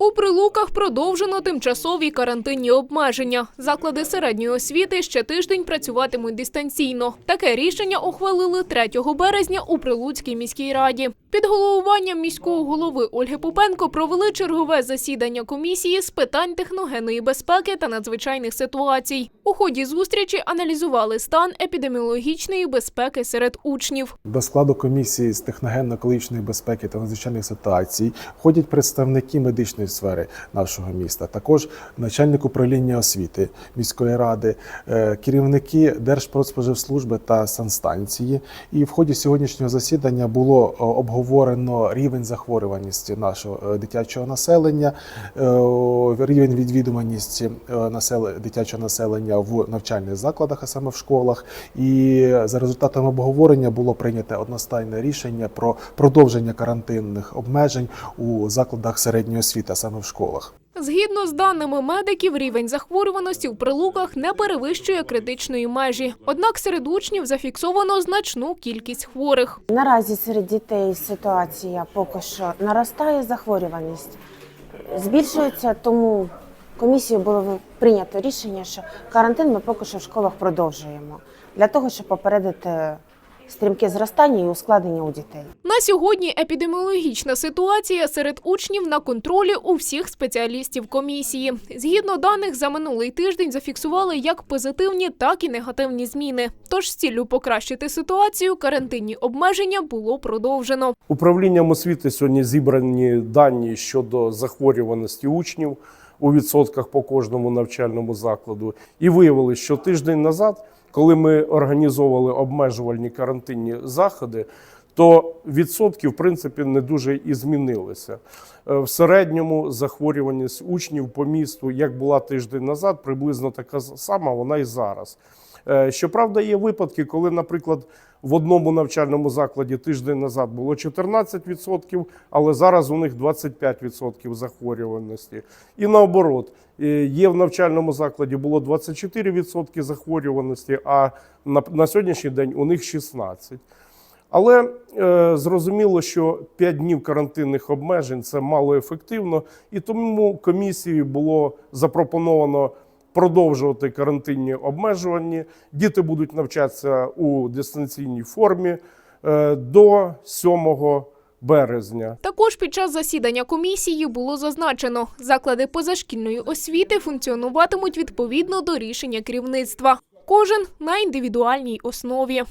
У прилуках продовжено тимчасові карантинні обмеження. Заклади середньої освіти ще тиждень працюватимуть дистанційно. Таке рішення ухвалили 3 березня у Прилуцькій міській раді. Під головуванням міського голови Ольги Попенко провели чергове засідання комісії з питань техногенної безпеки та надзвичайних ситуацій. У ході зустрічі аналізували стан епідеміологічної безпеки серед учнів. До складу комісії з техногенно-екологічної безпеки та надзвичайних ситуацій входять представники медичної сфери нашого міста, також начальник управління освіти міської ради, е, керівники Держпродспоживслужби та санстанції. І в ході сьогоднішнього засідання було е, обговорено рівень захворюваності нашого е, дитячого населення, рівень відвідуваності дитячого населення в навчальних закладах, а саме в школах. І за результатами обговорення було прийнято одностайне рішення про продовження карантинних обмежень у закладах середньої освіти, саме в школах. Згідно з даними медиків, рівень захворюваності в прилуках не перевищує критичної межі. Однак серед учнів зафіксовано значну кількість хворих. Наразі серед дітей ситуація поки що наростає захворюваність, збільшується, тому комісією було прийнято рішення, що карантин ми поки що в школах продовжуємо для того, щоб попередити стрімке зростання і ускладнення у дітей. На сьогодні епідеміологічна ситуація серед учнів на контролі у всіх спеціалістів комісії. Згідно даних, за минулий тиждень зафіксували як позитивні, так і негативні зміни. Тож з ціллю покращити ситуацію, карантинні обмеження було продовжено. Управлінням освіти сьогодні зібрані дані щодо захворюваності учнів у відсотках по кожному навчальному закладу, і виявили, що тиждень назад, коли ми організовували обмежувальні карантинні заходи, то відсотки в принципі не дуже і змінилися. Е, В середньому захворюваність учнів по місту, як була тиждень назад, приблизно така сама, вона і зараз. Е, Щоправда, є випадки, коли, наприклад, в одному навчальному закладі тиждень назад було 14%, але зараз у них 25% захворюваності. І наоборот, е, є в навчальному закладі було 24% захворюваності, а на, на сьогоднішній день у них 16%. Але е, зрозуміло, що 5 днів карантинних обмежень це мало ефективно, і тому комісії було запропоновано продовжувати карантинні обмежування. Діти будуть навчатися у дистанційній формі е, до 7 березня. Також під час засідання комісії було зазначено, заклади позашкільної освіти функціонуватимуть відповідно до рішення керівництва. Кожен на індивідуальній основі.